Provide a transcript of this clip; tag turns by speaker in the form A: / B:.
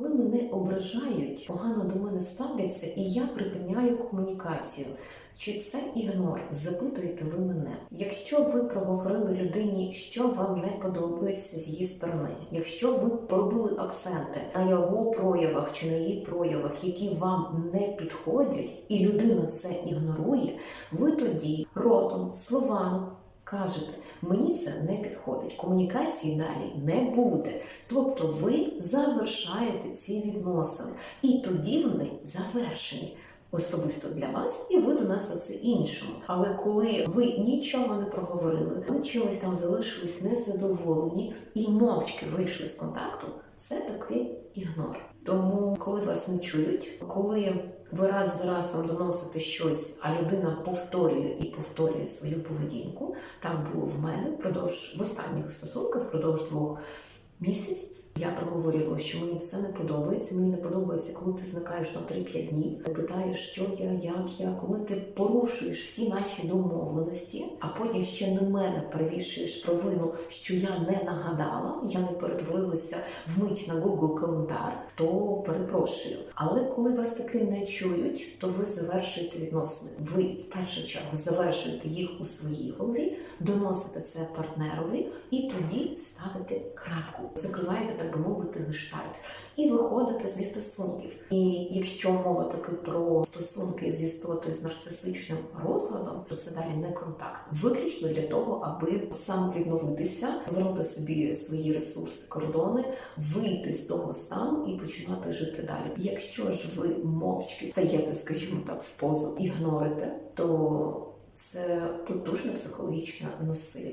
A: Коли мене ображають, погано до мене ставляться, і я припиняю комунікацію. Чи це ігнор? Запитуєте ви мене. Якщо ви проговорили людині, що вам не подобається з її сторони, якщо ви поробили акценти на його проявах чи на її проявах, які вам не підходять, і людина це ігнорує, ви тоді ротом, словами кажете, мені це не підходить, комунікації далі не буде. Тобто ви завершаєте ці відносини, і тоді вони завершені. Особисто для вас, і ви донесли це іншому. Але коли ви нічого не проговорили, ви чимось там залишились незадоволені і мовчки вийшли з контакту, це такий ігнор. Тому, коли вас не чують, коли ви раз за разом доносите щось, а людина повторює і повторює свою поведінку, так було в мене впродовж в останніх стосунках, впродовж двох місяців. Я проговорила, що мені це не подобається. Мені не подобається, коли ти зникаєш на 3-5 днів. Ти питаєш, що я, як я, коли ти порушуєш всі наші домовленості, а потім ще на мене перевішуєш провину, що я не нагадала, я не перетворилася вмить на Google календар, то перепрошую. Але коли вас таки не чують, то ви завершуєте відносини. Ви в першу чергу завершуєте їх у своїй голові, доносите це партнерові, і тоді ставите крапку, закриваєте, так би мовити, гештальт. І виходите зі стосунків. І якщо мова таки про стосунки з істотою з нарцисичним розладом, то це далі не контакт. Виключно для того, аби самовідновитися, повернути собі свої ресурси, кордони, вийти з того стану і починати жити далі. Якщо ж ви мовчки стаєте, скажімо так, в позу, ігнорите, то це потужне психологічне насилля.